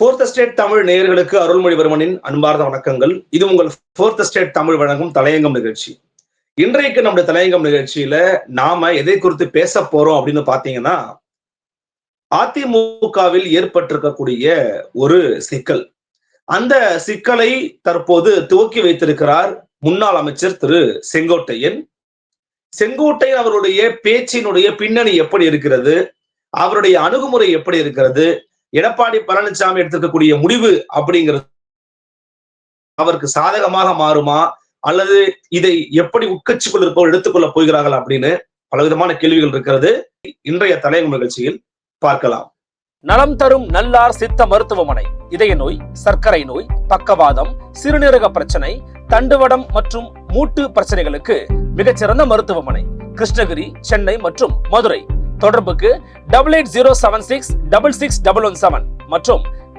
Fourth state Tamil நேயர்களுக்கு அருள்மொழிவர்மனின் அன்பார்ந்த வணக்கங்கள். இது உங்கள் ஃபோர்த் ஸ்டேட் தமிழ் வழங்கும் தலையங்கம் நிகழ்ச்சி. இன்றைக்கு நம்முடைய தலையங்கம் நிகழ்ச்சியில நாம எதை குறித்து பேச போறோம் அப்படின்னு பாத்தீங்கன்னா அதிமுகவில் ஏற்பட்டிருக்கக்கூடிய ஒரு சிக்கல். அந்த சிக்கலை தற்போது துவக்கி வைத்திருக்கிறார் முன்னாள் அமைச்சர் திரு செங்கோட்டையன். செங்கோட்டையன் அவருடைய பேச்சினுடைய பின்னணி எப்படி இருக்கிறது? அவருடைய அணுகுமுறை எப்படி இருக்கிறது? எடப்பாடி பழனிசாமி எடுத்திருக்கக்கூடிய முடிவு அப்படிங்கிறது அவருக்கு சாதகமாக மாறுமா? அல்லது இதை எப்படி உட்கட்சிக்குள் இருப்பவர் எடுத்துக்கொள்ள போகிறார்கள் அப்படின்னு பலவிதமான கேள்விகள் இருக்கிறது. இன்றைய தலைமுறை நிகழ்ச்சியில் பார்க்கலாம். நலம் தரும் நல்லார் சித்த மருத்துவமனை. இதய நோய் சர்க்கரை நோய் பக்கவாதம் சிறுநீரக பிரச்சனை தண்டுவடம் மற்றும் மூட்டு பிரச்சனைகளுக்கு மிகச்சிறந்த மருத்துவமனை. கிருஷ்ணகிரி சென்னை மற்றும் மதுரை. தொடர்புக்கு double eight zero seven six double six double one seven மற்றும்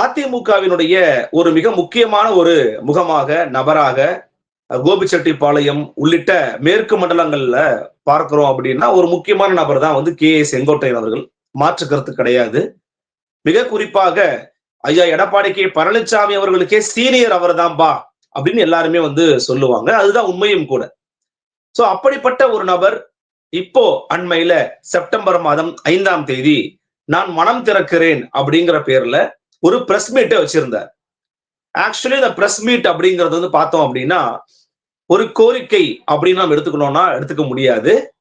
அதிமுகவினுடைய ஒரு மிக முக்கியமான ஒரு முகமாக நபராக கோபிச்செட்டிப்பாளையம் உள்ளிட்ட மேற்கு மண்டலங்கள்ல பார்க்கிறோம் அப்படின்னா ஒரு முக்கியமான நபர் தான் வந்து கே ஏ செங்கோட்டையன் அவர்கள். மாற்று கருத்து கிடையாது. மிக குறிப்பாக ஐயா எடப்பாடி கே பழனிசாமி அவர்களுக்கே சீனியர் அவர் தான்பா அப்படின்னு எல்லாருமே வந்து சொல்லுவாங்க. அதுதான் உண்மையும் கூட. சோ அப்படிப்பட்ட ஒரு நபர் இப்போ அண்மையில செப்டம்பர் மாதம் ஐந்தாம் தேதி நான் மனம் திறக்கிறேன் அப்படிங்கிற பேர்ல ஒரு பிரஸ் மீட்டை வச்சிருந்தார். ஆக்சுவலி இந்த பிரஸ் மீட் அப்படிங்கிறது வந்து பார்த்தோம் அப்படின்னா ஒரு கோரிக்கை அப்படின்னு நம்ம எடுத்துக்கணும்னா எடுத்துக்க முடியாது.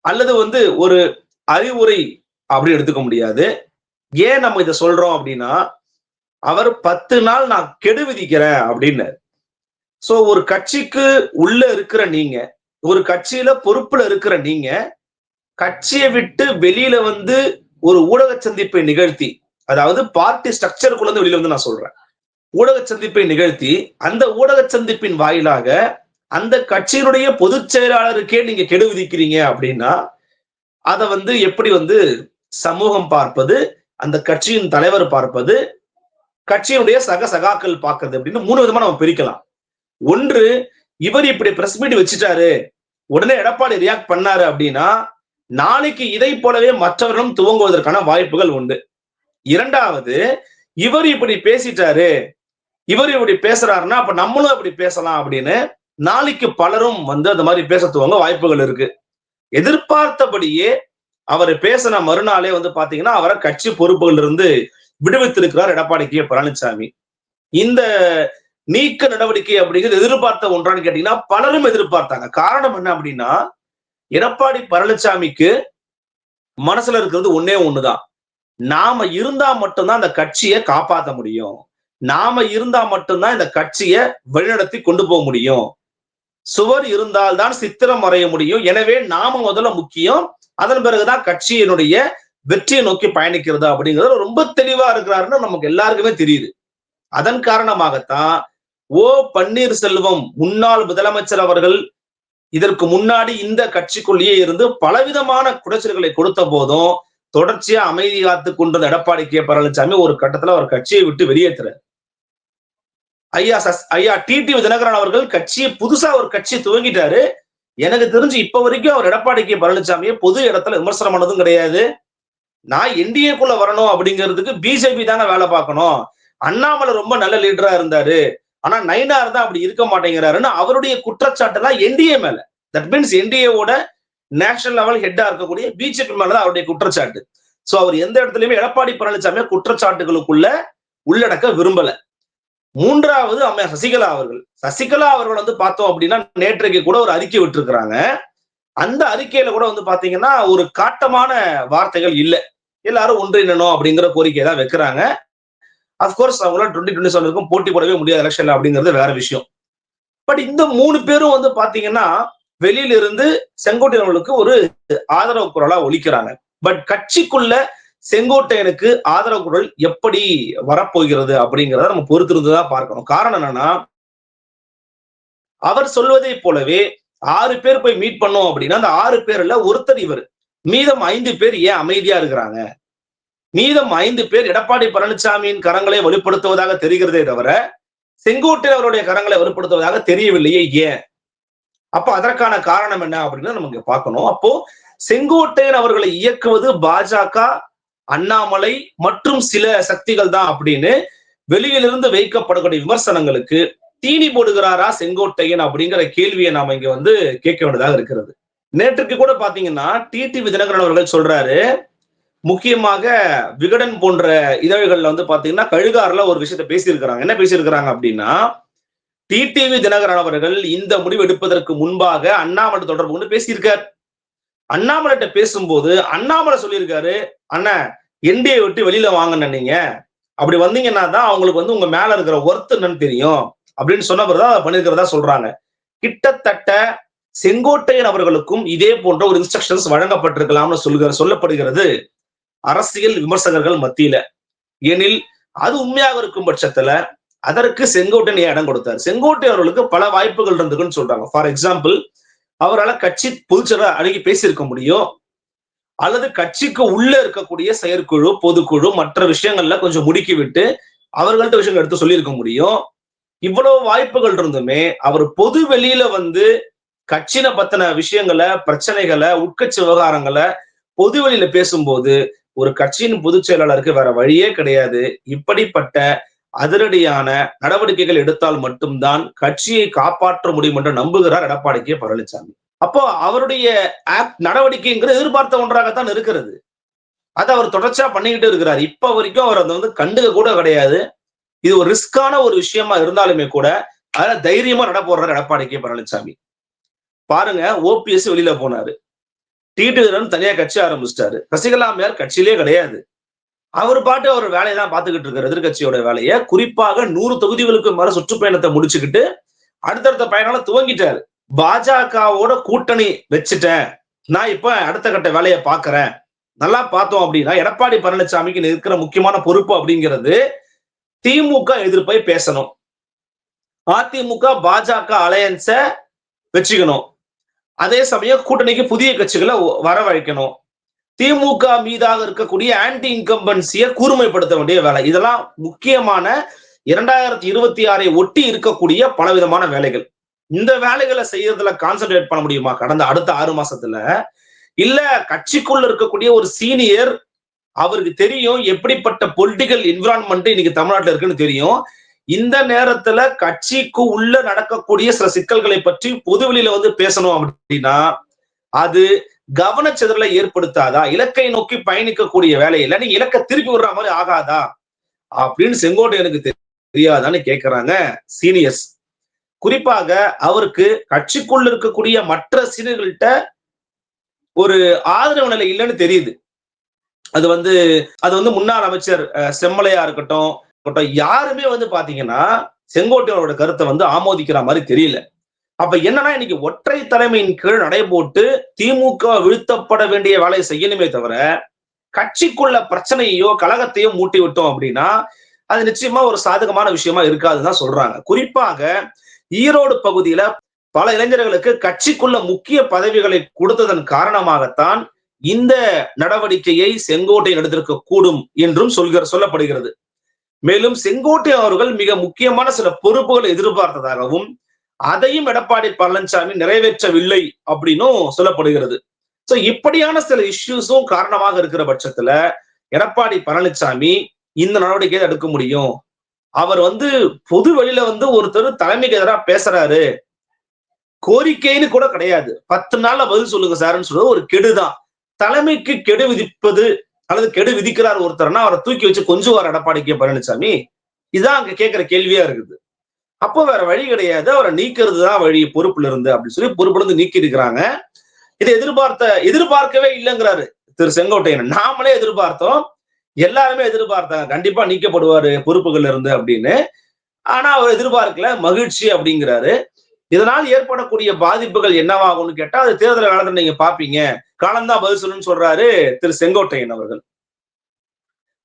அல்லது வந்து ஒரு அறிவுரை அப்படி எடுத்துக்க முடியாது. ஏன் நம்ம இதை சொல்றோம் அப்படின்னா அவர் பத்து நாள் நான் கெடு விதிக்கிறேன் அப்படின்னு சோ ஒரு கட்சிக்கு உள்ள இருக்கிற நீங்க ஒரு கட்சியில பொறுப்புல இருக்கிற நீங்க கட்சியை விட்டு வெளியில வந்து ஒரு ஊடக சந்திப்பை நிகழ்த்தி அதாவது பார்ட்டி ஸ்ட்ரக்சருக்குள்ள இருந்து வெளியில வந்து நான் சொல்றேன். ஊடக சந்திப்பை நிகழ்த்தி அந்த ஊடக சந்திப்பின் வாயிலாக அந்த கட்சியினுடைய பொதுச் செயலாளருக்கே நீங்க கெடு விதிக்கிறீங்க அப்படின்னா அதை வந்து எப்படி வந்து சமூகம் பார்ப்பது அந்த கட்சியின் தலைவர் பார்ப்பது கட்சியினுடைய சக சகாக்கள் பார்க்கறது அப்படின்னு மூணு விதமா நம்ம பிரிக்கலாம். ஒன்று இவர் இப்படி பிரஸ் மீட் வச்சுட்டாரு உடனே எடப்பாடி ரியாக்ட் பண்ணாரு அப்படின்னா நாளைக்கு இதை போலவே மற்றவர்களும் துவங்குவதற்கான வாய்ப்புகள் உண்டு. இரண்டாவது இவர் இப்படி பேசிட்டாரு. இவர் இப்படி பேசுறாருன்னா அப்ப நம்மளும் இப்படி பேசலாம் அப்படின்னு நாளைக்கு பலரும் வந்து அந்த மாதிரி பேச துவங்க வாய்ப்புகள் இருக்கு. எதிர்பார்த்தபடியே அவர் பேசின மறுநாளே வந்து பாத்தீங்கன்னா அவரை கட்சி பொறுப்புகள் இருந்து விடுவித்திருக்கிறார் எடப்பாடி கே. பழனிசாமி இந்த நீக்க நடவடிக்கை அப்படிங்கிறது எதிர்பார்த்த ஒன்றான்னு கேட்டீங்கன்னா பலரும் எதிர்பார்த்தாங்க. காரணம் என்ன அப்படின்னா எடப்பாடி பழனிசாமிக்கு மனசுல இருக்கிறது ஒன்னே ஒண்ணுதான். நாம இருந்தா மட்டும்தான் அந்த கட்சியை காப்பாற்ற முடியும். நாம இருந்தா மட்டும்தான் இந்த கட்சியை வழிநடத்தி கொண்டு போக முடியும். சுவர் இருந்தால்தான் சித்திரம் வரைய முடியும். எனவே நாம முதல்ல முக்கியம் அதன் பிறகுதான் கட்சியினுடைய வெற்றியை நோக்கி பயணிக்கிறது அப்படிங்கிறது ரொம்ப தெளிவா இருக்கிறாருன்னு நமக்கு எல்லாருக்குமே தெரியுது. அதன் காரணமாகத்தான் ஓ பன்னீர்செல்வம் முன்னாள் முதலமைச்சர் அவர்கள் இதற்கு முன்னாடி இந்த கட்சிக்குள்ளேயே இருந்து பலவிதமான குடைச்சல்களை கொடுத்த போதும் தொடர்ச்சியா அமைதி காத்து கொண்டிருந்த எடப்பாடி கே பழனிசாமி ஒரு கட்டத்துல அவர் கட்சியை விட்டு வெளியேற்றுறார் ஐயா சஸ் ஐயா டிடி தினகரன் அவர்கள் கட்சியை புதுசா ஒரு கட்சியை துவங்கிட்டாரு. எனக்கு தெரிஞ்சு இப்ப வரைக்கும் அவர் எடப்பாடி கே பழனிசாமியை பொது இடத்துல விமர்சனம் பண்ணதும் கிடையாது. நான் என்டிஏக்குள்ள வரணும் அப்படிங்கிறதுக்கு பிஜேபி தாங்க வேலை பார்க்கணும். அண்ணாமலை ரொம்ப நல்ல லீடரா இருந்தாரு. ஆனா நைனார் தான் அப்படி இருக்க மாட்டேங்கிறாருன்னு அவருடைய குற்றச்சாட்டு தான் என்டிஏ மேல. தட் மீன்ஸ் என்டிஏவோட நேஷனல் லெவல் ஹெட்டா இருக்கக்கூடிய பிஜேபி மேலதான் அவருடைய குற்றச்சாட்டு. சோ அவர் எந்த இடத்துலயுமே எடப்பாடி பழனிசாமி குற்றச்சாட்டுகளுக்குள்ள உள்ளடக்க விரும்பல. மூன்றாவது அம்மையார் சசிகலா அவர்கள். சசிகலா அவர்கள் வந்து பார்த்தோம் அப்படின்னா நேற்றைக்கு கூட ஒரு அறிக்கை விட்டுருக்கிறாங்க. அந்த அறிக்கையில கூட வந்து பாத்தீங்கன்னா ஒரு காட்டமான வார்த்தைகள் இல்லை. எல்லாரும் ஒன்றிணணும் அப்படிங்கிற கோரிக்கையை தான் வைக்கிறாங்க. அப்கோர்ஸ் அவங்களாம் டுவெண்ட்டி டுவெண்ட்டி செவனுக்கும் போட்டி போடவே முடியாது எலெக்ஷன்ல அப்படிங்கிறது வேற விஷயம். பட் இந்த மூணு பேரும் வந்து பாத்தீங்கன்னா வெளியிலிருந்து செங்கோட்டையவர்களுக்கு ஒரு ஆதரவு குரலா ஒழிக்கிறாங்க பட் கட்சிக்குள்ள செங்கோட்டையனுக்கு ஆதரவு குரல் எப்படி வரப்போகிறது அப்படிங்கிறத நம்ம பொறுத்திருந்துதான் பார்க்கணும். காரணம் என்னன்னா அவர் சொல்வதை போலவே ஆறு பேர் போய் மீட் பண்ணோம் அப்படின்னா அந்த ஆறு பேர்ல ஒருத்தர் இவர். மீதம் ஐந்து பேர் ஏன் அமைதியா இருக்கிறாங்க? மீதம் ஐந்து பேர் எடப்பாடி பழனிசாமியின் கரங்களை வெளிப்படுத்துவதாக தெரிகிறதே தவிர செங்கோட்டையன் அவருடைய கரங்களை வெளிப்படுத்துவதாக தெரியவில்லையே ஏன்? அப்ப அதற்கான காரணம் என்ன அப்படின்னு நம்ம இங்க பார்க்கணும். அப்போ செங்கோட்டையன் அவர்களை இயக்குவது பாஜக அண்ணாமலை மற்றும் சில சக்திகள் தான் அப்படின்னு வெளியிலிருந்து வைக்கப்படக்கூடிய விமர்சனங்களுக்கு தீனி போடுகிறாரா செங்கோட்டையன் அப்படிங்கிற கேள்வியை நாம இங்க வந்து கேட்க வேண்டியதாக இருக்கிறது. நேற்றுக்கு கூட பாத்தீங்கன்னா டிடிவி தினகரன் அவர்கள் சொல்றாரு முக்கியமாக விகடன் போன்ற இதழ்கள்ல வந்து பாத்தீங்கன்னா கழுகாறுல ஒரு விஷயத்த பேசியிருக்கிறாங்க. என்ன பேசியிருக்கிறாங்க அப்படின்னா டிடிவி தினகரன் அவர்கள் இந்த முடிவு எடுப்பதற்கு முன்பாக அண்ணாமலை தொடர்பு கொண்டு பேசியிருக்கார். அண்ணாமலைகிட்ட பேசும்போது அண்ணாமலை சொல்லியிருக்காரு அண்ணன் என்டிஏ விட்டு வெளியில வாங்கின நீங்க. அப்படி வந்தீங்கன்னா தான் அவங்களுக்கு வந்து உங்க மேல இருக்கிற ஒர்த் என்னன்னு தெரியும். அப்படின்னு சொன்ன பிறகுதான் அதை பண்ணிருக்கிறதா சொல்றாங்க. கிட்டத்தட்ட செங்கோட்டையன் அவர்களுக்கும் இதே போன்ற ஒரு இன்ஸ்ட்ரக்ஷன்ஸ் வழங்கப்பட்டிருக்கலாம்னு சொல்லுகிற சொல்லப்படுகிறது அரசியல் விமர்சகர்கள் மத்தியில. எனில் அது உண்மையாக இருக்கும் பட்சத்துல அதற்கு செங்கோட்டையன் ஏன் இடம் கொடுத்தார்? செங்கோட்டை அவர்களுக்கு பல வாய்ப்புகள் இருந்துக்குன்னு சொல்றாங்க. ஃபார் எக்ஸாம்பிள் அவரால் கட்சி பொதுச்செயலர் அணுகி பேசியிருக்க முடியும். அல்லது கட்சிக்கு உள்ள இருக்கக்கூடிய செயற்குழு பொதுக்குழு மற்ற விஷயங்கள்ல கொஞ்சம் முடுக்கி விட்டு அவர்கள்ட்ட விஷயங்கள் எடுத்து சொல்லியிருக்க முடியும். இவ்வளவு வாய்ப்புகள் இருந்துமே அவர் பொது வெளியில வந்து கட்சியை பத்தின விஷயங்களை பிரச்சனைகளை உட்கட்சி விவகாரங்களை பொது வெளியில பேசும்போது ஒரு கட்சியின் பொதுச் செயலாளருக்கு வேற வழியே கிடையாது. இப்படிப்பட்ட அதிரடியான நடவடிக்கைகள் எடுத்தால் மட்டும்தான் கட்சியை காப்பாற்ற முடியும் என்று நம்புகிறார் எடப்பாடி கே பழனிசாமி. அப்போ அவருடைய ஆக்ட் நடவடிக்கைங்கிறது எதிர்பார்த்த ஒன்றாகத்தான் இருக்கிறது. அதை அவர் தொடர்ச்சியா பண்ணிக்கிட்டு இருக்கிறார். இப்ப வரைக்கும் அவர் அதை வந்து கண்டுக கூட கிடையாது. இது ஒரு ரிஸ்கான ஒரு விஷயமா இருந்தாலுமே கூட அதுல தைரியமா நட போடுறாரு எடப்பாடி கே பழனிசாமி. பாருங்க ஓபிஎஸ் வெளியில போனாரு. டிடிவிரன் தனியா கட்சி ஆரம்பிச்சிட்டாரு. சசிகலா அம்மையார் கட்சியிலே கிடையாது. அவர் பாட்டு அவர் வேலையை தான் பார்த்துக்கிட்டு இருக்காரு எதிர்கட்சியோட வேலையை. குறிப்பாக நூறு தொகுதிகளுக்கு மேல சுற்றுப்பயணத்தை முடிச்சுக்கிட்டு அடுத்தடுத்த பயணம் துவங்கிட்டாரு. பாஜகவோட கூட்டணி வச்சுட்டேன். நான் இப்ப அடுத்த கட்ட வேலையை பாக்குறேன் நல்லா பார்த்தோம் அப்படின்னா எடப்பாடி பழனிசாமிக்கு இருக்கிற முக்கியமான பொறுப்பு அப்படிங்கிறது திமுக எதிர்ப்பை பேசணும். அதிமுக பாஜக அலையன்ஸ வச்சுக்கணும். அதே சமயம் கூட்டணிக்கு புதிய கட்சிகளை வரவழைக்கணும். திமுக மீதாக இருக்கக்கூடிய ஆன்டி இன்கம்பன்சியை கூர்மைப்படுத்த வேண்டிய வேலை. இதெல்லாம் முக்கியமான இரண்டாயிரத்தி இருபத்தி ஆறை ஒட்டி இருக்கக்கூடிய பலவிதமான வேலைகள். இந்த வேலைகளை செய்யறதுல கான்சென்ட்ரேட் பண்ண முடியுமா? கடந்த அடுத்த ஆறு மாசத்துல. இல்ல கட்சிக்குள்ள இருக்கக்கூடிய ஒரு சீனியர் அவருக்கு தெரியும் எப்படிப்பட்ட பொலிட்டிக்கல் என்விரான்மெண்ட் இன்னைக்கு தமிழ்நாட்டுல இருக்குன்னு தெரியும். இந்த நேரத்துல கட்சிக்கு உள்ள நடக்கக்கூடிய சில சிக்கல்களை பற்றி பொதுவெளியில வந்து பேசணும் அப்படின்னா அது கவனச்சிதறலை ஏற்படுத்தாதா? இலக்கை நோக்கி பயணிக்கக்கூடிய வேலையில நீ இலக்கை திருப்பி விடுற மாதிரி ஆகாதா? அப்படின்னு செங்கோட்டை எனக்கு தெரியாதான்னு கேட்கிறாங்க சீனியர்ஸ். குறிப்பாக அவருக்கு கட்சிக்குள்ள இருக்கக்கூடிய மற்ற சீனியர்கள்ட்ட ஒரு ஆதரவு நிலை இல்லைன்னு தெரியுது. அது வந்து அது வந்து முன்னாள் அமைச்சர் செம்மலையா இருக்கட்டும் இருக்கட்டும் யாருமே வந்து பாத்தீங்கன்னா செங்கோட்டையனோட கருத்தை வந்து ஆமோதிக்கிற மாதிரி தெரியல. அப்ப என்னன்னா இன்னைக்கு ஒற்றை தலைமையின் கீழ் நடைபோட்டு திமுக வீழ்த்தப்பட வேண்டிய வேலையை செய்யணுமே தவிர கட்சிக்குள்ள பிரச்சனையோ கழகத்தையோ மூட்டி விட்டோம் அப்படின்னா அது நிச்சயமா ஒரு சாதகமான விஷயமா இருக்காதுன்னு சொல்றாங்க. குறிப்பாக ஈரோடு பகுதியில பல இளைஞர்களுக்கு கட்சிக்குள்ள முக்கிய பதவிகளை கொடுத்ததன் காரணமாகத்தான் இந்த நடவடிக்கையை செங்கோட்டை எடுத்திருக்க கூடும் என்றும் சொல்கிற சொல்லப்படுகிறது. மேலும் செங்கோட்டை அவர்கள் மிக முக்கியமான சில பொறுப்புகளை எதிர்பார்த்ததாகவும் அதையும் எடப்பாடி பழனிசாமி நிறைவேற்றவில்லை அப்படின்னும் சொல்லப்படுகிறது. சோ இப்படியான சில இஷ்யூஸும் காரணமாக இருக்கிற பட்சத்துல எடப்பாடி பழனிசாமி இந்த நடவடிக்கையை எடுக்க முடியும். அவர் வந்து பொது வழியில வந்து ஒருத்தர் தலைமைக்கு எதிராக பேசுறாரு. கோரிக்கைன்னு கூட கிடையாது. பத்து நாள்ல பதில் சொல்லுங்க சார்ன்னு சொல்றது ஒரு கெடுதான். தலைமைக்கு கெடு விதிப்பது அல்லது கெடு விதிக்கிறார் ஒருத்தர்னா அவரை தூக்கி வச்சு கொஞ்சம் எடப்பாடி கே பழனிசாமி. இதான் அங்க கேட்கிற கேள்வியா இருக்குது. அப்போ வேற வழி கிடையாது. அவரை நீக்கிறது தான் வழி பொறுப்புல இருந்து அப்படின்னு சொல்லி பொறுப்புல இருந்து நீக்கி இருக்கிறாங்க இதை எதிர்பார்த்த எதிர்பார்க்கவே இல்லைங்கிறாரு திரு செங்கோட்டையன். நாமளே எதிர்பார்த்தோம். எல்லாருமே எதிர்பார்த்தாங்க. கண்டிப்பா நீக்கப்படுவாரு பொறுப்புகள்ல இருந்து அப்படின்னு. ஆனா அவர் எதிர்பார்க்கல. மகிழ்ச்சி அப்படிங்கிறாரு. இதனால் ஏற்படக்கூடிய பாதிப்புகள் என்னவாகும்னு கேட்டா அது தேர்தல் காலத்துல நீங்க பாப்பீங்க. காலம்தான் பதில் சொல்லுன்னு சொல்றாரு திரு செங்கோட்டையன் அவர்கள்.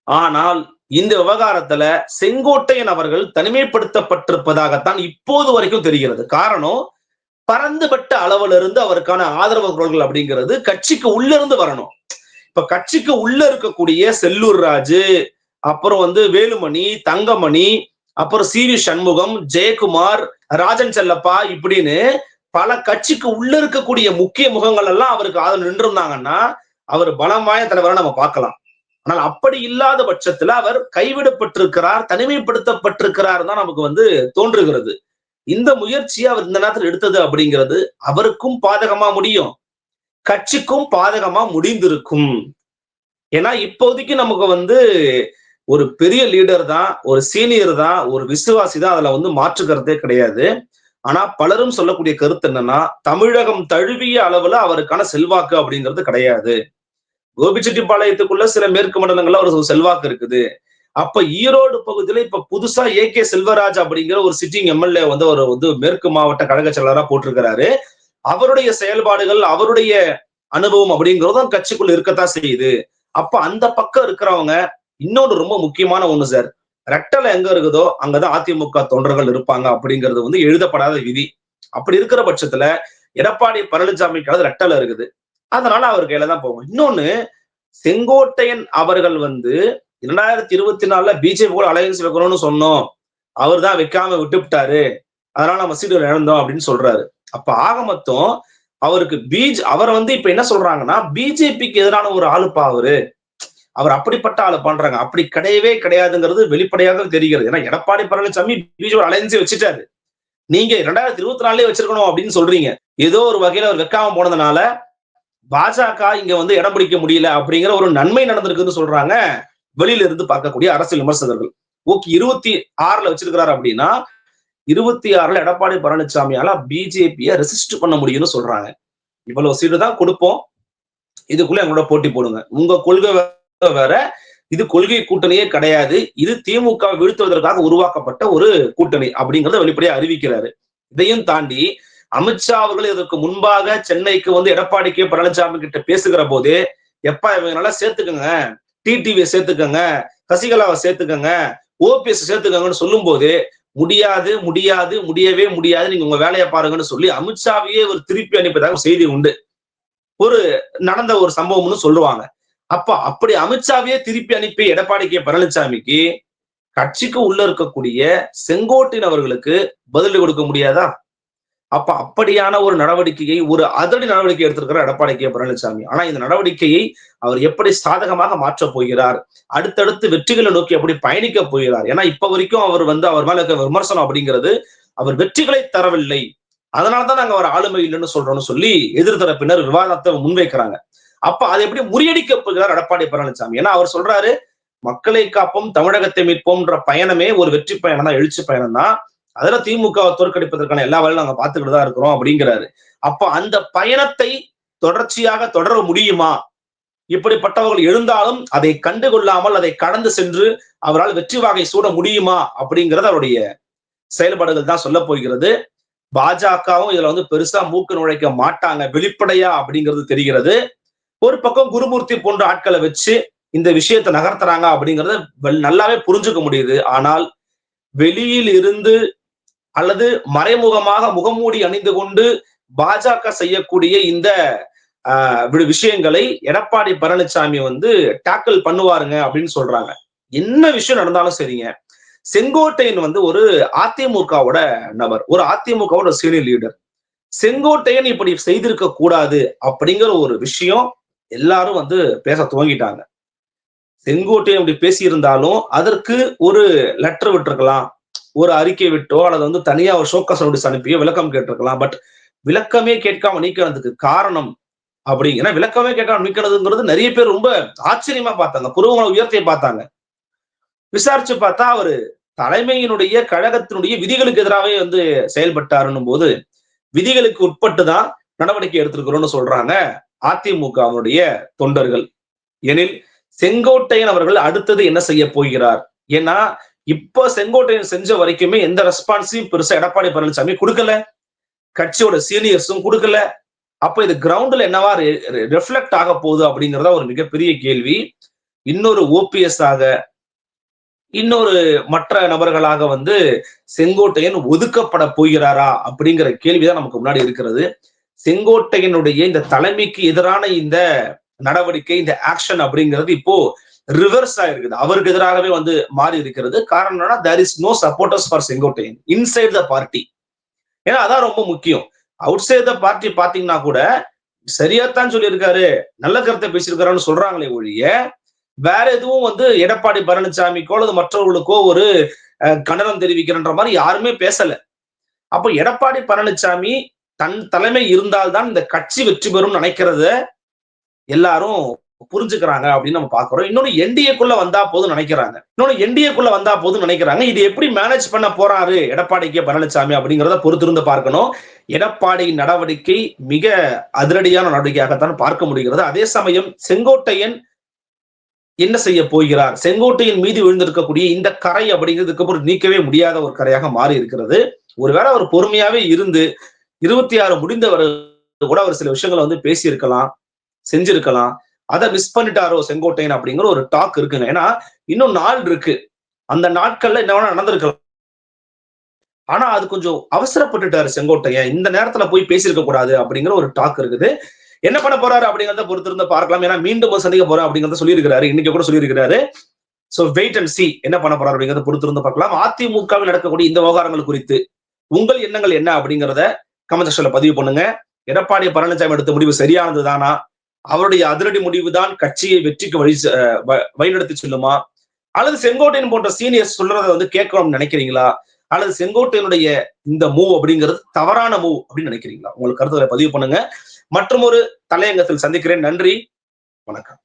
ஆனால் இந்த விவகாரத்துல செங்கோட்டையன் அவர்கள் தனிமைப்படுத்தப்பட்டிருப்பதாகத்தான் இப்போது வரைக்கும் தெரிகிறது. காரணம் பரந்துபட்ட அளவுல இருந்து அவருக்கான ஆதரவு குரல்கள் அப்படிங்கிறது கட்சிக்கு உள்ள இருந்து வரணும். இப்ப கட்சிக்கு உள்ள இருக்கக்கூடிய செல்லூர் ராஜு அப்புறம் வந்து வேலுமணி தங்கமணி அப்புறம் சி வி சண்முகம் ஜெயக்குமார் ராஜன் செல்லப்பா இப்படின்னு பல கட்சிக்கு உள்ள இருக்கக்கூடிய முக்கிய முகங்கள் எல்லாம் அவருக்கு ஆதரவு நின்றிருந்தாங்கன்னா அவர் பலமாய தலைவரை நம்ம பார்க்கலாம். ஆனால் அப்படி இல்லாத பட்சத்துல அவர் கைவிடப்பட்டிருக்கிறார் தனிமைப்படுத்தப்பட்டிருக்கிறார் தான் நமக்கு வந்து தோன்றுகிறது. இந்த முயற்சியை அவர் இந்த நேரத்தில் எடுத்தது அப்படிங்கிறது அவருக்கும் பாதகமா முடியும். கட்சிக்கும் பாதகமா முடிந்திருக்கும். ஏன்னா இப்போதைக்கு நமக்கு வந்து ஒரு பெரிய லீடர் தான் ஒரு சீனியர் தான் ஒரு விசுவாசி தான் அதுல வந்து மாற்றுக்கிறதே கிடையாது. ஆனா பலரும் சொல்லக்கூடிய கருத்து என்னன்னா தமிழகம் தழுவிய அளவுல அவருக்கான செல்வாக்கு அப்படிங்கிறது கிடையாது. கோபிச்செட்டிப்பாளையத்துக்குள்ள சில மேற்கு மண்டலங்கள்ல ஒரு செல்வாக்கு இருக்குது. அப்ப ஈரோடு பகுதியில இப்ப புதுசா ஏ கே செல்வராஜ் அப்படிங்கிற ஒரு சிட்டிங் எம்எல்ஏ வந்து அவர் வந்து மேற்கு மாவட்ட கழக செயலரா போட்டிருக்கிறாரு. அவருடைய செயல்பாடுகள் அவருடைய அனுபவம் அப்படிங்கிறதும் கட்சிக்குள்ள இருக்கத்தான் செய்யுது. அப்ப அந்த பக்கம் இருக்கிறவங்க இன்னொன்று ரொம்ப முக்கியமான ஒண்ணு சார். ரெட்டலை எங்க இருக்குதோ அங்கதான் அதிமுக தொண்டர்கள் இருப்பாங்க அப்படிங்கிறது வந்து எழுதப்படாத விதி. அப்படி இருக்கிற பட்சத்துல எடப்பாடி பழனிசாமிக்கு ரெட்டலை இருக்குது. அதனால அவர் கையில தான் போகும். இன்னொன்னு செங்கோட்டையன் அவர்கள் வந்து இரண்டாயிரத்தி இருபத்தி நாலுல பிஜேபி கூட அலையன்ஸ் வைக்கணும்னு சொன்னோம். அவர் தான் வைக்காம விட்டுவிட்டாரு அதனால நம்ம சீட்டு இழந்தோம் அப்படின்னு சொல்றாரு. அப்ப ஆக மொத்தம் அவருக்கு பீஜ் அவர் வந்து இப்ப என்ன சொல்றாங்கன்னா பிஜேபிக்கு எதிரான ஒரு ஆளுப்பா அவரு. அவர் அப்படிப்பட்ட ஆளு பண்றாங்க. அப்படி கிடையவே கிடையாதுங்கிறது வெளிப்படையாக தெரிகிறது. ஏன்னா எடப்பாடி பழனிசாமி பிஜேபி அலையன்ஸே வச்சுட்டாரு. நீங்க இரண்டாயிரத்தி இருபத்தி நாலுலயே வச்சிருக்கணும் அப்படின்னு சொல்றீங்க. ஏதோ ஒரு வகையில அவர் வைக்காம போனதுனால பாஜக இங்க வந்து இடம் பிடிக்க முடியல அப்படிங்கிற ஒரு நன்மை நடந்திருக்குன்னு சொல்றாங்க. வெளியில இருந்து பார்க்கக்கூடிய அரசியல் விமர்சகர்கள். ஓகே இருபத்தி ஆறுல வச்சிருக்கிறாரு அப்படின்னா இருபத்தி ஆறுல எடப்பாடி பழனிசாமியால பிஜேபியை ரெசிஸ்ட் பண்ண முடியும்னு சொல்றாங்க. இவ்வளவு சீட்டு தான் கொடுப்போம். இதுக்குள்ள எங்களோட போட்டி போடுங்க. உங்க கொள்கை வேற இது கொள்கை கூட்டணியே கிடையாது. இது திமுக வீழ்த்துவதற்காக உருவாக்கப்பட்ட ஒரு கூட்டணி அப்படிங்கறத வெளிப்படையா அறிவிக்கிறாரு. இதையும் தாண்டி அமித்ஷா அவர்கள் இதற்கு முன்பாக சென்னைக்கு வந்து எடப்பாடி கே பழனிசாமி கிட்ட பேசுகிற போது எப்பா இவங்க நல்லா சேர்த்துக்கோங்க. டிடிவியை சேர்த்துக்கங்க. சசிகலாவை சேர்த்துக்கோங்க. ஓபிஎஸ் சேர்த்துக்கோங்கன்னு சொல்லும் போது முடியாது முடியாது முடியவே முடியாது. நீங்க உங்க வேலையை பாருங்கன்னு சொல்லி அமித்ஷாவையே ஒரு திருப்பி அனுப்பியதாக செய்தி உண்டு. ஒரு நடந்த ஒரு சம்பவம்னு சொல்லுவாங்க. அப்ப அப்படி அமித்ஷாவையே திருப்பி அனுப்பி எடப்பாடி கே பழனிசாமிக்கு கட்சிக்கு உள்ள இருக்கக்கூடிய செங்கோட்டின் அவர்களுக்கு பதில் கொடுக்க முடியாதா? அப்ப அப்படியான ஒரு நடவடிக்கையை ஒரு அதிரடி நடவடிக்கை எடுத்திருக்கிறார் எடப்பாடி கே பழனிசாமி. ஆனா இந்த நடவடிக்கையை அவர் எப்படி சாதகமாக மாற்றப் போகிறார் அடுத்தடுத்து வெற்றிகளை நோக்கி எப்படி பயணிக்க போகிறார்? ஏன்னா இப்ப வரைக்கும் அவர் வந்து அவர் மேல இருக்க விமர்சனம் அப்படிங்கிறது அவர் வெற்றிகளை தரவில்லை. அதனாலதான் நாங்க அவர் ஆளுமை இல்லைன்னு சொல்றோம்னு சொல்லி எதிர்த்தரப்பினர் விவாதத்தை முன்வைக்கிறாங்க. அப்ப அதை எப்படி முறியடிக்க போகிறார் எடப்பாடி பழனிசாமி? ஏன்னா அவர் சொல்றாரு மக்களை காப்போம் தமிழகத்தை மீட்போம்ன்ற பயணமே ஒரு வெற்றி பயணம் தான் எழுச்சி பயணம் தான் அதுல திமுக தோற்கடிப்பதற்கான எல்லா வேலையும் நாங்க பார்த்துக்கிட்டு தான் இருக்கிறோம் அப்படிங்கிறாரு. அப்ப அந்த பயணத்தை தொடர்ச்சியாக தொடர முடியுமா? இப்படிப்பட்டவர்கள் எழுந்தாலும் அதை கண்டுகொள்ளாமல் அதை கடந்து சென்று அவரால் வெற்றி வாகை சூட முடியுமா? அப்படிங்கிறது அவருடைய செயல்பாடுகள் தான் சொல்ல போகிறது. பாஜகவும் இதுல வந்து பெருசா மூக்கு நுழைக்க மாட்டாங்க. வெளிப்படையா அப்படிங்கிறது தெரிகிறது. ஒரு பக்கம் குருமூர்த்தி போன்ற ஆட்களை வச்சு இந்த விஷயத்தை நகர்த்துறாங்க அப்படிங்கறத நல்லாவே புரிஞ்சுக்க முடியுது. ஆனால் வெளியில் இருந்து அல்லது மறைமுகமாக முகமூடி அணிந்து கொண்டு பாஜக செய்யக்கூடிய இந்த விஷயங்களை எடப்பாடி பழனிசாமி வந்து டேக்கிள் பண்ணுவாருங்க அப்படின்னு சொல்றாங்க. என்ன விஷயம் நடந்தாலும் சரிங்க. செங்கோட்டையன் வந்து ஒரு அதிமுகவோட நபர் ஒரு அதிமுகவோட சீனியர் லீடர் செங்கோட்டையன் இப்படி செய்திருக்க கூடாது அப்படிங்கிற ஒரு விஷயம் எல்லாரும் வந்து பேச துவங்கிட்டாங்க. செங்கோட்டையன் இப்படி பேசியிருந்தாலும் அதற்கு ஒரு லெட்டர் விட்டுருக்கலாம். ஒரு அறிக்கை விட்டோ அல்லது வந்து தனியா ஒரு ஷோக்கஸ் நோட்டீஸ் அனுப்பியோ விளக்கம் கேட்டிருக்கலாம். பட் விளக்கமே கேட்காம நீக்கிறதுக்கு காரணம் அப்படிங்கிற விளக்கமே கேட்காம நீக்கிறதுங்கிறது நிறைய பேர் ரொம்ப ஆச்சரியமா பார்த்தாங்க. புருவங்களை உயர்த்தியை பார்த்தாங்க. விசாரிச்சு பார்த்தா அவரு தலைமையினுடைய கழகத்தினுடைய விதிகளுக்கு எதிராகவே வந்து செயல்பட்டாருன்னும் போது விதிகளுக்கு உட்பட்டு தான் நடவடிக்கை எடுத்திருக்கிறோம்னு சொல்றாங்க அதிமுகவினுடைய தொண்டர்கள். எனில் செங்கோட்டையன் அவர்கள் அடுத்தது என்ன செய்ய போகிறார்? ஏன்னா இப்ப செங்கோட்டையன் செஞ்ச வரைக்குமே எந்த ரெஸ்பான்ஸையும் பெருசா எடப்பாடி பழனிசாமி கொடுக்கல. கட்சியோட சீனியர்ஸும் கொடுக்கல. அப்ப இது கிரவுண்ட்ல என்னவா ரிஃப்ளெக்ட் ஆக போகுது அப்படிங்கிறதா ஒரு மிகப்பெரிய கேள்வி. இன்னொரு ஓபிஎஸ் ஆக இன்னொரு மற்ற நபர்களாக வந்து செங்கோட்டையன் ஒதுக்கப்பட போகிறாரா அப்படிங்கிற கேள்விதான் நமக்கு முன்னாடி இருக்கிறது. செங்கோட்டையனுடைய இந்த தலைமைக்கு எதிரான இந்த நடவடிக்கை இந்த ஆக்ஷன் அப்படிங்கிறது இப்போ ரிவர்ஸ் ஆயிருக்குது. அவருக்கு எதிராகவே வந்து மாறி இருக்கிறது. காரணம் என்னன்னா there is no supporters for Sengottaiyan inside the party ஏன்னா அதான் ரொம்ப முக்கியம். அவுட் சைட் த பார்ட்டி பாத்தீங்கன்னா கூட சரியாத்தான் சொல்லியிருக்காரு. நல்ல கருத்தை பேசியிருக்காருன்னு சொல்றாங்களே ஒழிய வேற எதுவும் வந்து எடப்பாடி பழனிசாமிக்கோ அல்லது மற்றவர்களுக்கோ ஒரு அஹ், கண்டனம் தெரிவிக்கிறன்ற மாதிரி யாருமே பேசல. அப்போ எடப்பாடி பழனிசாமி தன் தலைமை இருந்தால்தான் இந்த கட்சி வெற்றி பெறும் நினைக்கிறத. எல்லாரும் புரிஞ்சுக்கிறாங்க அப்படின்னு நம்ம பாக்குறோம் இன்னொன்னு என்டிஏக்குள்ள வந்தா போதும் நினைக்கிறாங்க. இன்னொன்னு என்டிஏக்குள்ள வந்தா போதும் நினைக்கிறாங்க. இது எப்படி மேனேஜ் பண்ண போறாரு? எடப்பாடி கே பழனிசாமி அப்படிங்கிறத பொறுத்திருந்து பார்க்கணும். எடப்பாடியின் நடவடிக்கை மிக அதிரடியான நடவடிக்கையாகத்தான் பார்க்க முடிகிறது. அதே சமயம் செங்கோட்டையன் என்ன செய்ய போகிறார்? செங்கோட்டையின் மீது விழுந்திருக்கக்கூடிய இந்த கரை அப்படிங்கிறதுக்கு அப்புறம் நீக்கவே முடியாத ஒரு கரையாக மாறி இருக்கிறது. ஒருவேளை அவர் பொறுமையாவே இருந்து இருபத்தி ஆறு முடிந்தவர் கூட அவர் சில விஷயங்களை வந்து பேசியிருக்கலாம் செஞ்சிருக்கலாம். அதை மிஸ் பண்ணிட்டாரோ செங்கோட்டையன் அப்படிங்கிற ஒரு டாக் இருக்குங்க. ஏன்னா இன்னும் நாள் இருக்கு. அந்த நாட்கள்ல என்ன வேணா நடந்திருக்கலாம். ஆனா அது கொஞ்சம் அவசரப்பட்டுட்டாரு செங்கோட்டையன். இந்த நேரத்துல போய் பேசியிருக்க கூடாது அப்படிங்கிற ஒரு டாக் இருக்குது. என்ன பண்ண போறாரு அப்படிங்கிறத பொறுத்திருந்து பார்க்கலாம். ஏன்னா மீண்டும் சந்திக்க போறேன் அப்படிங்கறத சொல்லியிருக்கிறாரு. இன்னைக்கு கூட சொல்லியிருக்கிறாரு. சோ வெயிட் அண்ட் சி என்ன பண்ண போறாரு அப்படிங்கிறத பொறுத்திருந்து பார்க்கலாம். அதிமுகவில் நடக்கக்கூடிய இந்த விவகாரங்கள் குறித்து உங்கள் எண்ணங்கள் என்ன அப்படிங்கிறத கமெண்ட் செக்ஷன்ல பதிவு பண்ணுங்க. எடப்பாடி பழனிசாமி எடுத்த முடிவு சரியானது தானா அவருடைய அதிரடி முடிவுதான் கட்சியை வெற்றிக்கு வழி வழிநடத்தி செல்லுமா? அல்லது செங்கோட்டையன் போன்ற சீனியர்ஸ் சொல்றதை வந்து கேட்கணும்னு நினைக்கிறீங்களா? அல்லது செங்கோட்டையனுடைய இந்த மூவ் அப்படிங்கிறது தவறான மூவ் அப்படின்னு நினைக்கிறீங்களா? உங்களுக்கு கருத்துக்களை பதிவு பண்ணுங்க. மற்றும் ஒரு தலையங்கத்தில் சந்திக்கிறேன். நன்றி. வணக்கம்.